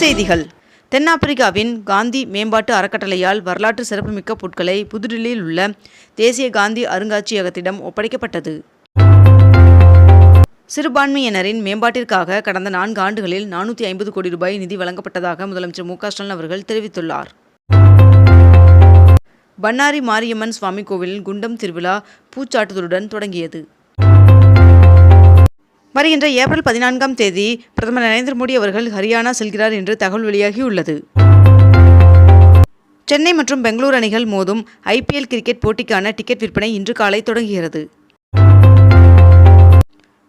செய்திகள். தென்னாப்பிரிக்காவின் காந்தி மேம்பாட்டு அறக்கட்டளையால் வரலாற்று சிறப்புமிக்க பொருட்களை புதுடில்லியில் உள்ள தேசிய காந்தி அருங்காட்சியகத்திடம் ஒப்படைக்கப்பட்டது. சிறுபான்மையினரின் மேம்பாட்டிற்காக கடந்த நான்கு ஆண்டுகளில் நானூற்றி ஐம்பது கோடி ரூபாய் நிதி வழங்கப்பட்டதாக முதலமைச்சர் மு ஸ்டாலின் அவர்கள் தெரிவித்துள்ளார். பண்ணாரி மாரியம்மன் சுவாமி கோவிலில் குண்டம் திருவிழா பூச்சாட்டுதலுடன் தொடங்கியது. வருகின்ற ஏப்ரல் பதினான்காம் தேதி பிரதமர் நரேந்திர மோடி அவர்கள் ஹரியானா செல்கிறார் என்று தகவல் வெளியாகியுள்ளது. சென்னை மற்றும் பெங்களூர் அணிகள் மோதும் ஐபிஎல் கிரிக்கெட் போட்டிக்கான டிக்கெட் விற்பனை இன்று காலை தொடங்குகிறது.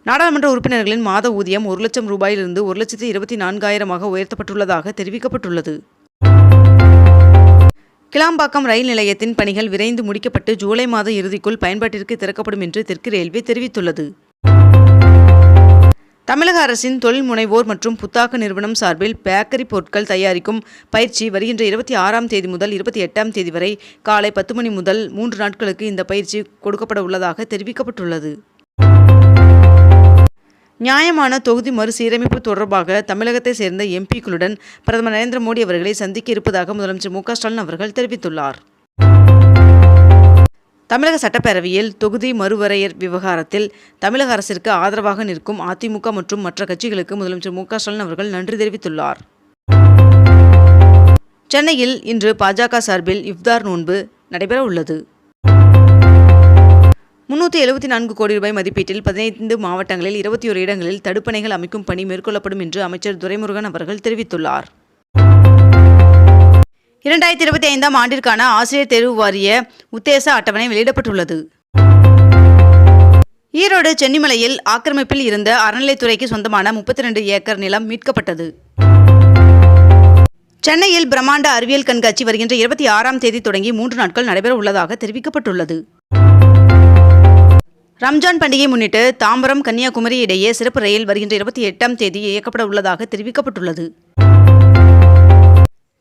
நாடாளுமன்ற உறுப்பினர்களின் மாத ஊதியம் ஒரு லட்சம் ரூபாயிலிருந்து ஒரு லட்சத்து இருபத்தி நான்காயிரமாக உயர்த்தப்பட்டுள்ளதாக தெரிவிக்கப்பட்டுள்ளது. கிளாம்பாக்கம் ரயில் நிலையத்தின் பணிகள் விரைந்து முடிக்கப்பட்டு ஜூலை மாத இறுதிக்குள் பயன்பாட்டிற்கு திறக்கப்படும் என்று தெற்கு ரயில்வே தெரிவித்துள்ளது. தமிழக அரசின் தொழில் முனைவோர் மற்றும் புத்தாக்க நிறுவனம் சார்பில் பேக்கரி பொருட்கள் தயாரிக்கும் பயிற்சி வருகின்ற இருபத்தி ஆறாம் தேதி முதல் இருபத்தி எட்டாம் தேதி வரை காலை பத்து மணி முதல் மூன்று நாட்களுக்கு இந்த பயிற்சி கொடுக்கப்பட உள்ளதாக தெரிவிக்கப்பட்டுள்ளது. நியாயமான தொகுதி மறுசீரமைப்பு தொடர்பாக தமிழகத்தை சேர்ந்த எம்பிக்களுடன் பிரதமர் நரேந்திர மோடி அவர்களை சந்திக்க இருப்பதாக முதலமைச்சர் மு க ஸ்டாலின் அவர்கள் தெரிவித்துள்ளார். தமிழக சட்டப்பேரவையில் தொகுதி மறுவரையர் விவகாரத்தில் தமிழக அரசிற்கு ஆதரவாக நிற்கும் அதிமுக மற்றும் மற்ற கட்சிகளுக்கு முதலமைச்சர் மு ஸ்டாலின் அவர்கள் நன்றி தெரிவித்துள்ளார். சென்னையில் இன்று பாஜக சார்பில் இஃப்தார் நோன்பு நடைபெற உள்ளது. முன்னூற்றி எழுபத்தி நான்கு கோடி ரூபாய் மதிப்பீட்டில் பதினைந்து மாவட்டங்களில் இருபத்தி ஒரு இடங்களில் தடுப்பணைகள் அமைக்கும் பணி மேற்கொள்ளப்படும் என்று அமைச்சர் துரைமுருகன் அவர்கள் தெரிவித்துள்ளார். இரண்டாயிரத்தி இருபத்தி ஐந்தாம் ஆண்டிற்கான ஆசிரியர் தேர்வு வாரிய உத்தேச அட்டவணை வெளியிடப்பட்டுள்ளது. ஈரோடு சென்னிமலையில் ஆக்கிரமிப்பில் இருந்த அறநிலைத்துறைக்கு சொந்தமான முப்பத்தி ரெண்டு ஏக்கர் நிலம் மீட்கப்பட்டது. சென்னையில் பிரம்மாண்ட அறிவியல் கண்காட்சி வருகின்ற இருபத்தி ஆறாம் தேதி தொடங்கி மூன்று நாட்கள் நடைபெற உள்ளதாக தெரிவிக்கப்பட்டுள்ளது. ரம்ஜான் பண்டிகை முன்னிட்டு தாம்பரம் கன்னியாகுமரி இடையே சிறப்பு ரயில் வருகின்ற இருபத்தி எட்டாம் தேதி இயக்கப்பட உள்ளதாக தெரிவிக்கப்பட்டுள்ளது.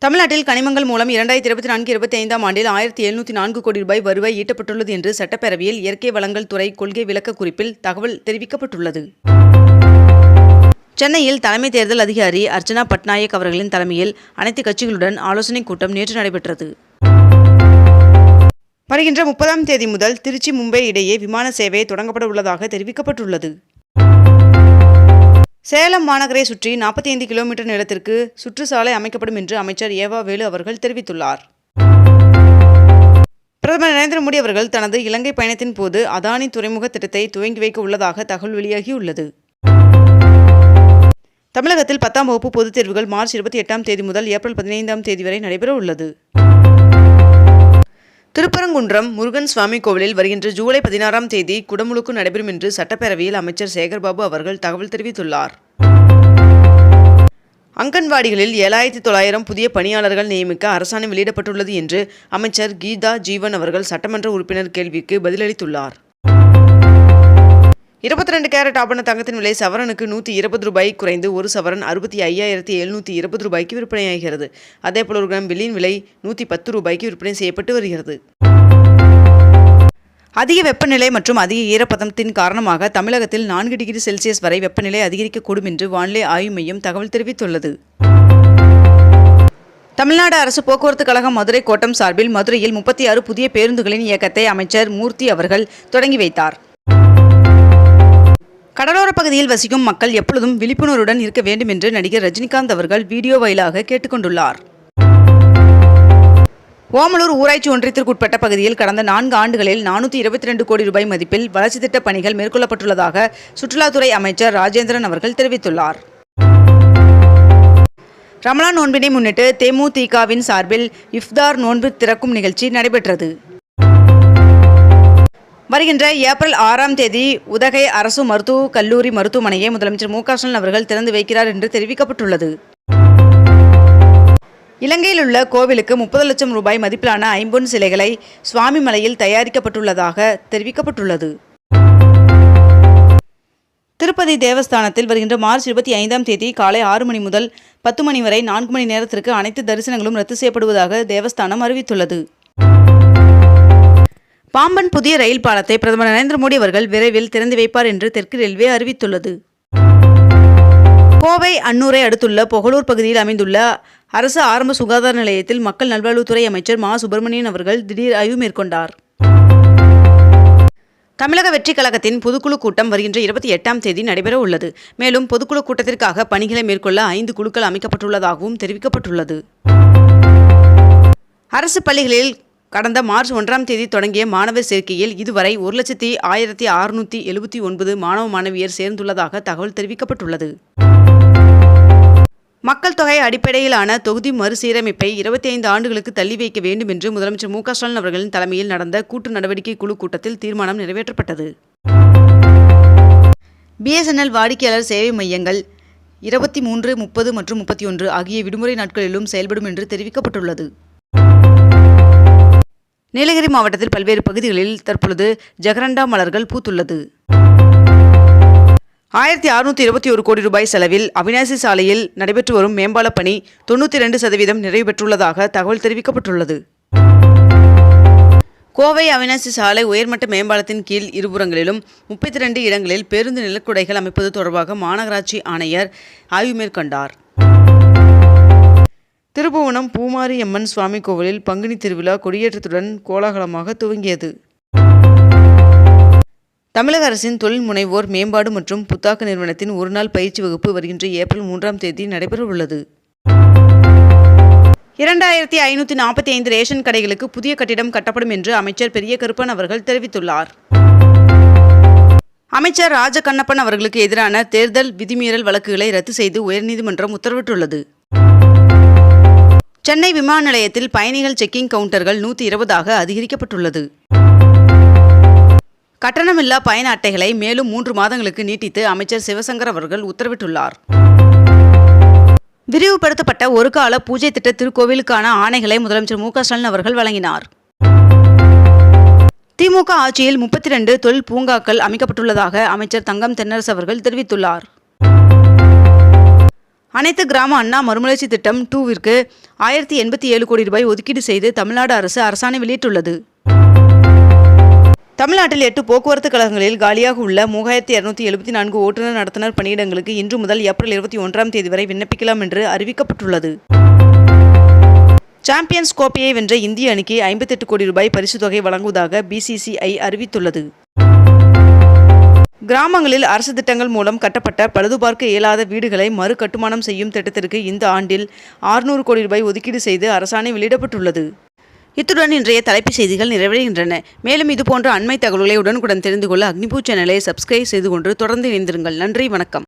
தமிழ்நாட்டில் கனிமங்கள் மூலம் இரண்டாயிரத்தி இருபத்தி நான்கு இருபத்தி ஐந்தாம் ஆண்டில் ஆயிரத்தி எழுநூற்றி நான்கு கோடி ரூபாய் வருவாய் ஈட்டப்பட்டுள்ளது என்று சட்டப்பேரவையில் இயற்கை வளங்கள் துறை கொள்கை விளக்க குறிப்பில் தகவல் தெரிவிக்கப்பட்டுள்ளது. சென்னையில் தலைமை தேர்தல் அதிகாரி அர்ச்சனா பட்நாயக் அவர்களின் தலைமையில் அனைத்து கட்சிகளுடன் ஆலோசனைக் கூட்டம் நேற்று நடைபெற்றது. வருகின்ற முப்பதாம் தேதி முதல் திருச்சி மும்பை இடையே விமான சேவை தொடங்கப்பட உள்ளதாக தெரிவிக்கப்பட்டுள்ளது. சேலம் மாநகரை சுற்றி நாற்பத்தி ஐந்து கிலோமீட்டர் நிலத்திற்கு சுற்றுச்சாலை அமைக்கப்படும் என்று அமைச்சர் ஏவா வேலு அவர்கள் தெரிவித்துள்ளார். பிரதமர் நரேந்திர மோடி அவர்கள் தனது இலங்கை பயணத்தின் போது அதானி துறைமுக திட்டத்தை துவங்கி வைக்க உள்ளதாக தகவல் வெளியாகியுள்ளது. தமிழகத்தில் பத்தாம் வகுப்பு பொதுத் தேர்வுகள் மார்ச் இருபத்தி எட்டாம் தேதி முதல் ஏப்ரல் பதினைந்தாம் தேதி வரை நடைபெற உள்ளது திருப்பரங்குன்றம் முருகன் சுவாமி கோவிலில் வருகின்ற ஜூலை பதினாறாம் தேதி குடமுழுக்கு நடைபெறும் என்று சட்டப்பேரவையில் அமைச்சர் சேகர்பாபு அவர்கள் தகவல் தெரிவித்துள்ளார். அங்கன்வாடிகளில் ஏழாயிரத்தி தொள்ளாயிரம் புதிய பணியாளர்கள் நியமிக்க அரசாணை வெளியிடப்பட்டுள்ளது என்று அமைச்சர் கீதா ஜீவன் அவர்கள் சட்டமன்ற உறுப்பினர் கேள்விக்கு பதிலளித்துள்ளார். இருபத்தி ரெண்டு கேரட் ஆபண தங்கத்தின் விலை சவரனுக்கு நூற்றி இருபது ரூபாய் குறைந்து ஒரு சவரன் அறுபத்தி ஐயாயிரத்தி எழுநூற்றி இருபது ரூபாய்க்கு விற்பனையாகிறது. அதேபோல் ஒரு கிராம் வெள்ளியின் விலை நூற்றி பத்து ரூபாய்க்கு விற்பனை செய்யப்பட்டு வருகிறது. அதிக வெப்பநிலை மற்றும் அதிக ஈரப்பதத்தின் காரணமாக தமிழகத்தில் நான்கு டிகிரி செல்சியஸ் வரை வெப்பநிலை அதிகரிக்கக்கூடும் என்று வானிலை ஆய்வு மையம் தகவல் தெரிவித்துள்ளது. தமிழ்நாடு அரசு போக்குவரத்து கழகம் மதுரை கோட்டம் சார்பில் மதுரையில் முப்பத்தி ஆறு புதிய பேருந்துகளின் இயக்கத்தை அமைச்சர் மூர்த்தி அவர்கள் தொடங்கி வைத்தார். கடலோர பகுதியில் வசிக்கும் மக்கள் எப்பொழுதும் விழிப்புணர்வுடன் இருக்க வேண்டும் என்று நடிகர் ரஜினிகாந்த் அவர்கள் வீடியோ வாயிலாக கேட்டுக்கொண்டுள்ளார். ஓமலூர் ஊராட்சி ஒன்றியத்திற்குட்பட்ட பகுதியில் கடந்த நான்கு ஆண்டுகளில் நானூற்றி இருபத்தி ரெண்டு கோடி ரூபாய் மதிப்பில் வளர்ச்சி திட்டப் பணிகள் மேற்கொள்ளப்பட்டுள்ளதாக சுற்றுலாத்துறை அமைச்சர் ராஜேந்திரன் அவர்கள் தெரிவித்துள்ளார். ரமலான் நோன்பினை முன்னிட்டு தேமுதிகவின் சார்பில் இஃப்தார் நோன்பு திறக்கும் நிகழ்ச்சி நடைபெற்றது. வருகின்ற ஏப்ரல் ஆறாம் தேதி உதகை அரசு மருத்துவ கல்லூரி மருத்துவமனையை முதலமைச்சர் மு ஸ்டாலின் அவர்கள் திறந்து வைக்கிறார் என்று தெரிவிக்கப்பட்டுள்ளது. இலங்கையில் உள்ள கோவிலுக்கு முப்பது லட்சம் ரூபாய் மதிப்பிலான ஐம்பொன் சிலைகளை சுவாமி மலையில் தயாரிக்கப்பட்டுள்ளதாக தெரிவிக்கப்பட்டுள்ளது. திருப்பதி தேவஸ்தானத்தில் வருகின்ற மார்ச் இருபத்தி ஐந்தாம் தேதி காலை ஆறு மணி முதல் பத்து மணி வரை நான்கு மணி நேரத்திற்கு அனைத்து தரிசனங்களும் ரத்து செய்யப்படுவதாக தேவஸ்தானம் அறிவித்துள்ளது. பாம்பன் புதிய ரயில் பாலத்தை பிரதமர் நரேந்திர மோடி அவர்கள் விரைவில் திறந்து வைப்பார் என்று தெற்கு ரயில்வே அறிவித்துள்ளது. கோவை அன்னூரை அடுத்துள்ள பொகலூர் பகுதியில் அமைந்துள்ள அரசு ஆரம்ப சுகாதார நிலையத்தில் மக்கள் நல்வாழ்வுத்துறை அமைச்சர் மா. சுப்பிரமணியன் அவர்கள் திடீர் ஆய்வு மேற்கொண்டார். தமிழக வெற்றிக் கழகத்தின் பொதுக்குழு கூட்டம் வருகின்ற இருபத்தி எட்டாம் தேதி நடைபெற உள்ளது. மேலும் பொதுக்குழு கூட்டத்திற்காக பணிகளை மேற்கொள்ள ஐந்து குழுக்கள் அமைக்கப்பட்டுள்ளதாகவும் தெரிவிக்கப்பட்டுள்ளது. அரசு பள்ளிகளில் கடந்த மார்ச் ஒன்றாம் தேதி தொடங்கிய மாணவர் சேர்க்கையில் இதுவரை ஒரு லட்சத்தி ஆயிரத்தி அறுநூற்றி எழுபத்தி ஒன்பது மாணவ மாணவியர் சேர்ந்துள்ளதாக தகவல் தெரிவிக்கப்பட்டுள்ளது. மக்கள் தொகை அடிப்படையிலான தொகுதி மறுசீரமைப்பை இருபத்தி ஐந்து ஆண்டுகளுக்கு தள்ளி வைக்க வேண்டும் என்று முதலமைச்சர் மு க ஸ்டாலின் அவர்களின் தலைமையில் நடந்த கூட்டு நடவடிக்கை குழு கூட்டத்தில் தீர்மானம் நிறைவேற்றப்பட்டது. பிஎஸ்என்எல் வாடிக்கையாளர் சேவை மையங்கள் இருபத்தி மூன்று முப்பது மற்றும் முப்பத்தி ஒன்று ஆகிய விடுமுறை நாட்களிலும் செயல்படும் என்று தெரிவிக்கப்பட்டுள்ளது. நீலகிரி மாவட்டத்தில் பல்வேறு பகுதிகளில் தற்பொழுது ஜெகரண்டா மலர்கள் பூத்துள்ளது. ஆயிரத்தி அறுநூற்றி இருபத்தி ஒரு கோடி ரூபாய் செலவில் அவினாசி சாலையில் நடைபெற்று வரும் மேம்பாலப் பணி தொண்ணூற்றி ரெண்டு சதவீதம் நிறைவு பெற்றுள்ளதாக தகவல் தெரிவிக்கப்பட்டுள்ளது. கோவை அவினாசி சாலை உயர்மட்ட மேம்பாலத்தின் கீழ் இருபுறங்களிலும் முப்பத்தி ரெண்டு இடங்களில் பேருந்து நிலக்குடைகள் அமைப்பது தொடர்பாக மாநகராட்சி ஆணையர் ஆய்வு மேற்கொண்டார். திருபுவனம் பூமாரியம்மன் சுவாமி கோவிலில் பங்குனி திருவிழா கொடியேற்றத்துடன் கோலாகலமாக துவங்கியது. தமிழக அரசின் தொழில் முனைவோர் மேம்பாடு மற்றும் புத்தாக்க நிறுவனத்தின் ஒருநாள் பயிற்சி வகுப்பு வருகின்ற ஏப்ரல் மூன்றாம் தேதி நடைபெறவுள்ளது. இரண்டாயிரத்தி ஐநூற்றி நாற்பத்தி ஐந்து ரேஷன் கடைகளுக்கு புதிய கட்டிடம் கட்டப்படும் என்று அமைச்சர் பெரிய கருப்பன் அவர்கள் தெரிவித்துள்ளார். அமைச்சர் ராஜ கண்ணப்பன் அவர்களுக்கு எதிரான தேர்தல் விதிமீறல் வழக்குகளை ரத்து செய்து உயர்நீதிமன்றம் உத்தரவிட்டுள்ளது. சென்னை விமான நிலையத்தில் பயணிகள் செக்கிங் கவுண்டர்கள் நூற்றி இருபதாக அதிகரிக்கப்பட்டுள்ளது. கட்டணமில்லா பயண அட்டைகளை மேலும் மூன்று மாதங்களுக்கு நீட்டித்து அமைச்சர் சிவசங்கர் அவர்கள் உத்தரவிட்டுள்ளார். விரிவுபடுத்தப்பட்ட ஒரு கால பூஜை திட்ட திருக்கோவிலுக்கான ஆணைகளை முதலமைச்சர் மு ஸ்டாலின் அவர்கள் வழங்கினார். திமுக ஆட்சியில் முப்பத்தி ரெண்டு தொழில் பூங்காக்கள் அமைக்கப்பட்டுள்ளதாக அமைச்சர் தங்கம் தென்னரசு அவர்கள் தெரிவித்துள்ளார். அனைத்து கிராம அண்ணா மறுமலர்ச்சி திட்டம் டூவிற்கு ஆயிரத்தி எண்பத்தி ஏழு கோடி ரூபாய் ஒதுக்கீடு செய்து தமிழ்நாடு அரசு அரசாணை வெளியிட்டுள்ளது. தமிழ்நாட்டில் எட்டு போக்குவரத்து கழகங்களில் காலியாக உள்ள மூவாயிரத்தி இரநூத்தி எழுபத்தி நான்கு ஓட்டுநர் நடத்துனர் பணியிடங்களுக்கு இன்று முதல் ஏப்ரல் இருபத்தி ஒன்றாம் தேதி வரை விண்ணப்பிக்கலாம் என்று அறிவிக்கப்பட்டுள்ளது. சாம்பியன்ஸ் கோப்பையை வென்ற இந்திய அணிக்கு ஐம்பத்தெட்டு கோடி ரூபாய் பரிசு தொகை வழங்குவதாக பிசிசிஐ அறிவித்துள்ளது. கிராமங்களில் அரசு திட்டங்கள் மூலம் கட்டப்பட்ட பழுதுபார்க்க இயலாத வீடுகளை மறு கட்டுமானம் செய்யும் திட்டத்திற்கு இந்த ஆண்டில் ஆறுநூறு கோடி ரூபாய் ஒதுக்கீடு செய்து அரசாணை வெளியிடப்பட்டுள்ளது. இத்துடன் இன்றைய தலைப்புச் செய்திகள் நிறைவடைகின்றன. மேலும் இதுபோன்ற அண்மை தகவல்களை உடனுக்குடன் தெரிந்து கொள்ள அக்னிபூ சேனலை சப்ஸ்கிரைப் செய்து கொண்டு தொடர்ந்து இணைந்திருங்கள். நன்றி வணக்கம்.